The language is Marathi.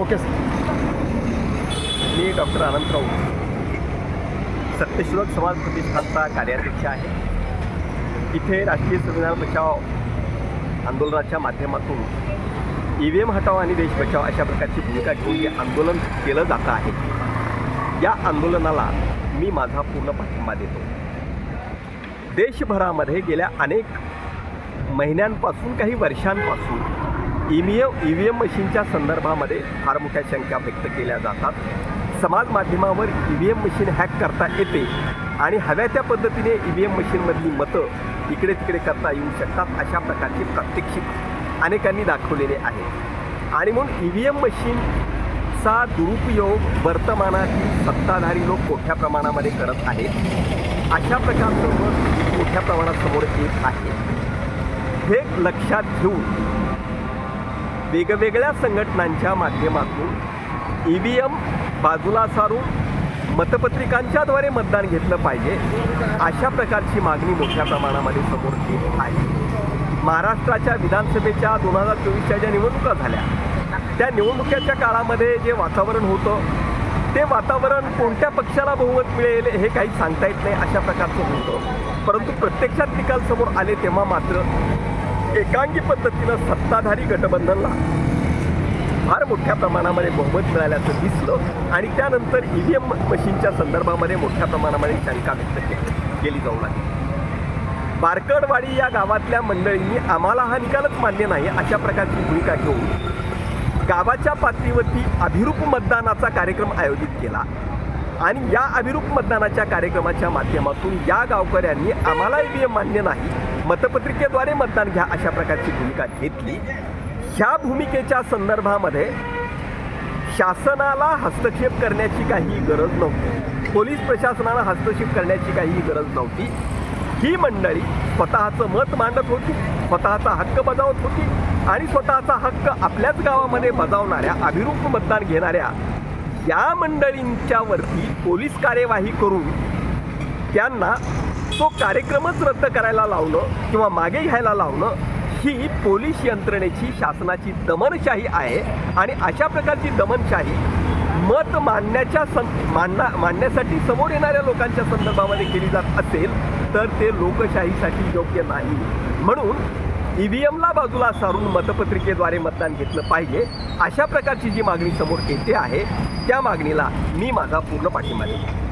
Okay sir. मी डॉक्टर आनंद राऊत. सत्यशोधक समाज प्रतिष्ठानचा कार्याध्यक्ष आहे. इथे राष्ट्रीय संविधान बचाव आंदोलनाच्या माध्यमातून ई व्ही एम हटाव आणि देश बचाव अशा प्रकारची भूमिका घेऊन हे आंदोलन केलं जातं आहे. या आंदोलनाला मी माझा पूर्ण पाठिंबा देतो. देशभरामध्ये गेल्या अनेक महिन्यांपासून काही वर्षांपासून E E V M E V M मशीनच्या संदर्भामध्ये फार मोठ्या शंका व्यक्त केल्या जातात. समाज माध्यमावर E V M machine hack करता येते आणि हव्या त्या पद्धतीने ई व्ही एम मशीनमधली मतं इकडे तिकडे करता येऊ शकतात अशा प्रकारचे प्रात्यक्षिक अनेकांनी दाखवलेले आहे. आणि म्हणून ई व्ही एम मशीनचा दुरुपयोग वर्तमानातील सत्ताधारी लोक मोठ्या प्रमाणामध्ये करत आहेत. अशा प्रकारचं मत मोठ्या प्रमाणात समोर येत आहे. हे लक्षात घेऊन वेगवेगळ्या संघटनांच्या माध्यमातून ई व्ही एम बाजूला सारून मतपत्रिकांच्याद्वारे मतदान घेतलं पाहिजे अशा प्रकारची मागणी मोठ्या प्रमाणामध्ये समोर येत आहे. महाराष्ट्राच्या विधानसभेच्या दोन हजार चोवीसच्या ज्या निवडणुका झाल्या त्या निवडणुकीच्या काळामध्ये जे वातावरण होतं ते वातावरण कोणत्या पक्षाला बहुमत मिळेल हे काही सांगता येत नाही अशा प्रकारचं होतं. परंतु प्रत्यक्षात निकाल समोर आले तेव्हा मात्र एकांगी पद्धतीनं सत्ताधारी गटबंधनला फार मोठ्या प्रमाणामध्ये बहुमत मिळाल्याचं दिसलं आणि त्यानंतर ई व्ही एम मशीनच्या संदर्भामध्ये मोठ्या प्रमाणामध्ये शंका व्यक्त केली जाऊ लागली. बारकडवाडी या गावातल्या मंडळींनी आम्हाला हा निकालच मान्य नाही अशा प्रकारची भूमिका घेऊन गावाच्या पातळीवरती अभिरूप मतदानाचा कार्यक्रम आयोजित केला. आणि या अभिरूप मतदानाच्या कार्यक्रमाच्या माध्यमातून या गावकऱ्यांनी आम्हाला ई व्ही एम मान्य नाही मतपत्रिकेद्वारे मतदान घ्या अशा प्रकारची भूमिका घेतली. ह्या भूमिकेच्या संदर्भामध्ये शासनाला हस्तक्षेप करण्याची काही गरज नव्हती. पोलीस प्रशासनाला हस्तक्षेप करण्याची काही गरज नव्हती. ही मंडळी स्वतःचं मत मांडत होती स्वतःचा हक्क बजावत होती आणि स्वतःचा हक्क आपल्याच गावामध्ये बजावणाऱ्या अभिरूप मतदान घेणाऱ्या या मंडळींच्यावरती पोलीस कार्यवाही करून त्यांना तो कार्यक्रमच रद्द करायला लावणं किंवा मागे घ्यायला लावणं ही पोलीस यंत्रणेची शासनाची दमनशाही आहे. आणि अशा प्रकारची दमनशाही मत मांडण्याच्या सं मांडणा मांडण्यासाठी समोर येणाऱ्या लोकांच्या संदर्भामध्ये केली जात असेल तर ते लोकशाहीसाठी योग्य नाही. म्हणून ई व्ही एमला बाजूला सारून मतपत्रिकेद्वारे मतदान घेतलं पाहिजे. अशा प्रकारची जी मागणी समोर येते आहे त्या मागणीला मी माझा पूर्ण पाठिंबा देतो.